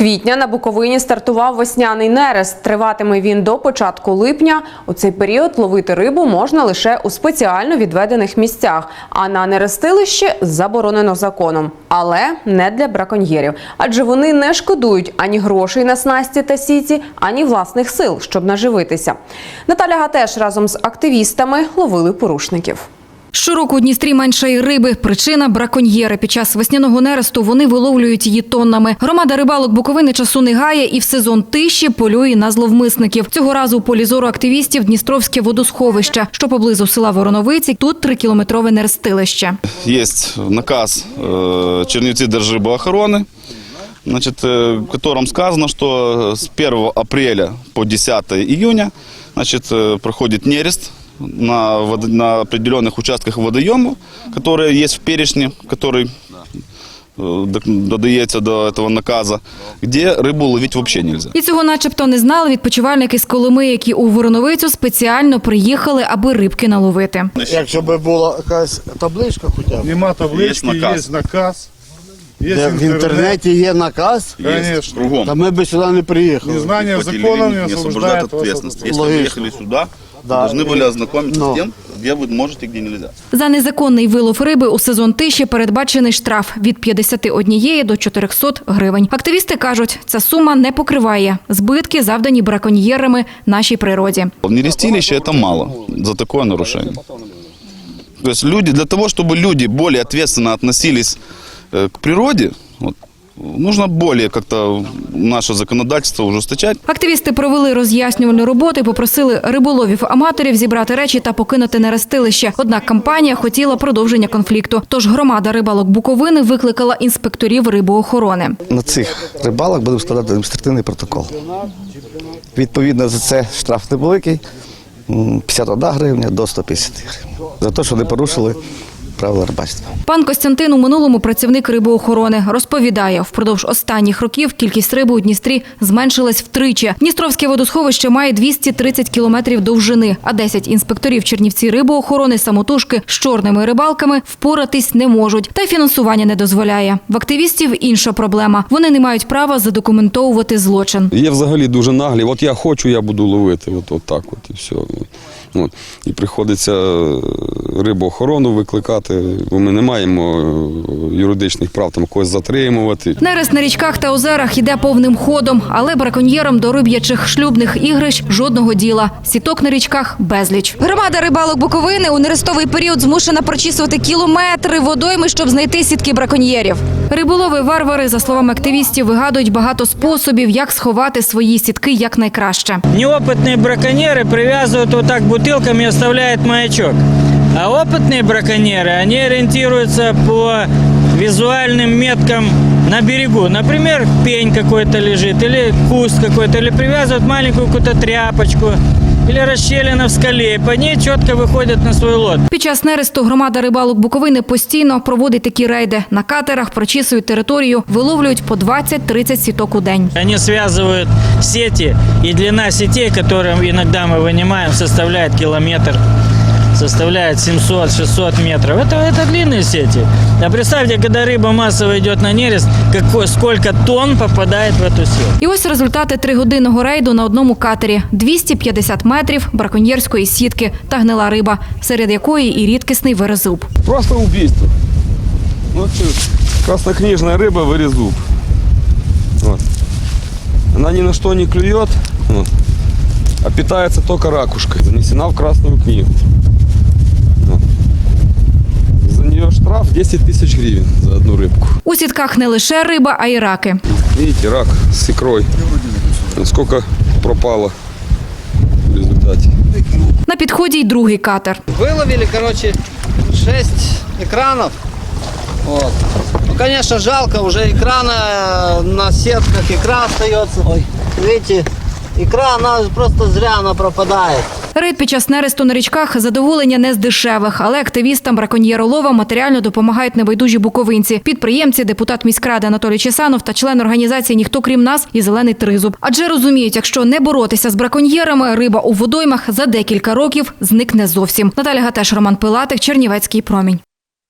квітня на Буковині стартував весняний нерест. Триватиме він до початку липня. У цей період ловити рибу можна лише у спеціально відведених місцях, а на нерестилище заборонено законом. Але не для браконьєрів, адже вони не шкодують ані грошей на снасті та сіті, ані власних сил, щоб наживитися. Наталя Гатеш разом з активістами ловили порушників. Щороку у Дністрі менше й риби. Причина браконьєри. Під час весняного нересту вони виловлюють її тоннами. Громада рибалок Буковини часу не гає і в сезон тиші полює на зловмисників. Цього разу у полі зору активістів Дністровське водосховище, що поблизу села Вороновиці. Тут трикілометрове нерестилище. Есть наказ э, Чернівці Держрибоохорони, значит, э, в котором сказано, что с 1 апреля по 10 июня значит, э, проходит нерест на, вод- на определенных участках водоемов, которые есть в перечне, который э, д- додається до этого наказа, где рыбу ловить вообще нельзя. І цього, начебто, не знали відпочивальники з Колими, які у Вороновицю спеціально приїхали, аби рибки наловити. Якщо б була якась табличка хоча б. Нема таблички, Є є наказ. наказ. Є Де в інтернеті є наказ, Есть Конечно. кругом. та ми б сюди не приїхали. Незнание Платили закона или не не освобождает освобождает от от ответственности. Если вы Логично. приехали сюда, Да. вы должны были ознакомиться Ну. с тем, где вы можете, где нельзя. За незаконний вилов риби у сезон тиші передбачений штраф від 51 до 400 гривень. Активісти кажуть, ця сума не покриває збитки, завдані браконьєрами нашій природі. Нерестилище это мало за такое нарушение. То есть люди, для того, чтобы люди более ответственно относились э, к природе, вот, нужно более как-то наше законодательство ужесточать. Активісти провели роз'яснювальну роботу і попросили риболовів-аматорів зібрати речі та покинути нерестилище. Однак компанія хотіла продовження конфлікту. Тож громада рибалок Буковини викликала інспекторів рибоохорони. на цих рибалок будемо складати адміністративний протокол. Відповідно за це штраф невеликий, 51 гривня до 150 гривень. За те, що не порушили правила рибальства. Пан Костянтин у минулому працівник рибоохорони розповідає, впродовж останніх років кількість риби у Дністрі зменшилась втричі. Дністровське водосховище має 230 кілометрів довжини, а 10 інспекторів Чернівці рибоохорони самотужки з чорними рибалками впоратись не можуть. Та й фінансування не дозволяє. В активістів інша проблема. Вони не мають права задокументовувати злочин. Є взагалі дуже наглі. От я хочу, я буду ловити. От, от так от і все. От. І приходиться е, рибоохорону викликати, бо ми не маємо е, юридичних прав там когось затримувати. Нерест на річках та озерах йде повним ходом, але браконьєрам до риб'ячих шлюбних ігрищ жодного діла. Сіток на річках безліч. Громада рибалок Буковини у нерестовий період змушена прочісувати кілометри водойми, щоб знайти сітки браконьєрів. Риболови варвари, за словами активістів, вигадують багато способів, як сховати свої сітки якнайкраще. Неопытные браконьеры привязывают вот так бутылками и оставляют маячок. А опытные браконьеры, они ориентируются по визуальным меткам на берегу. Например, пень какой-то лежит, или куст какой-то, или привязывают маленькую какую-то тряпочку, или расщелина в скале, и по ней четко выходят на свой лот. Під час нересту громада рибалок Буковини постійно проводить такі рейди. На катерах прочісують територію, виловлюють по 20-30 сіток у день. Они связывают сети, и длина сетей, которые иногда мы вынимаем, составляет километр, составляет 700-600 метров. Это, это длинные сети. А представьте, когда рыба массово идет на нерест, какой, сколько тонн попадает в эту сеть. І ось результати тригодинного рейду на одному катері: 250 метрів браконьєрської сітки та гнила риба, серед якої і рідкісний верезуб. Просто убийство. Вот что, краснокнижная рыба вырезуб. Вот. Она ни на что не клюет, вот, а питается только ракушкой. Занесена в Красную книгу. 10 тысяч гривен за одну рыбку. У сітках не лише риба, а й раки. Видите, рак с икрой. Вот сколько пропало в результате. На підході й другий катер. Выловили, короче, 6 экранов. Вот. Ну, конечно, жалко, уже экрана э, на сетках икра остается. Ой, видите, икра, она просто зря она пропадает. Рейд під час нересту на річках задоволення не з дешевих, але активістам браконьєролова матеріально допомагають небайдужі буковинці, підприємці, депутат міськради Анатолій Чесанов та член організації Ніхто крім нас і зелений тризуб. Адже розуміють, якщо не боротися з браконьєрами, риба у водоймах за декілька років зникне зовсім. Наталя Гатеш, Роман Пилатик, Чернівецький промінь.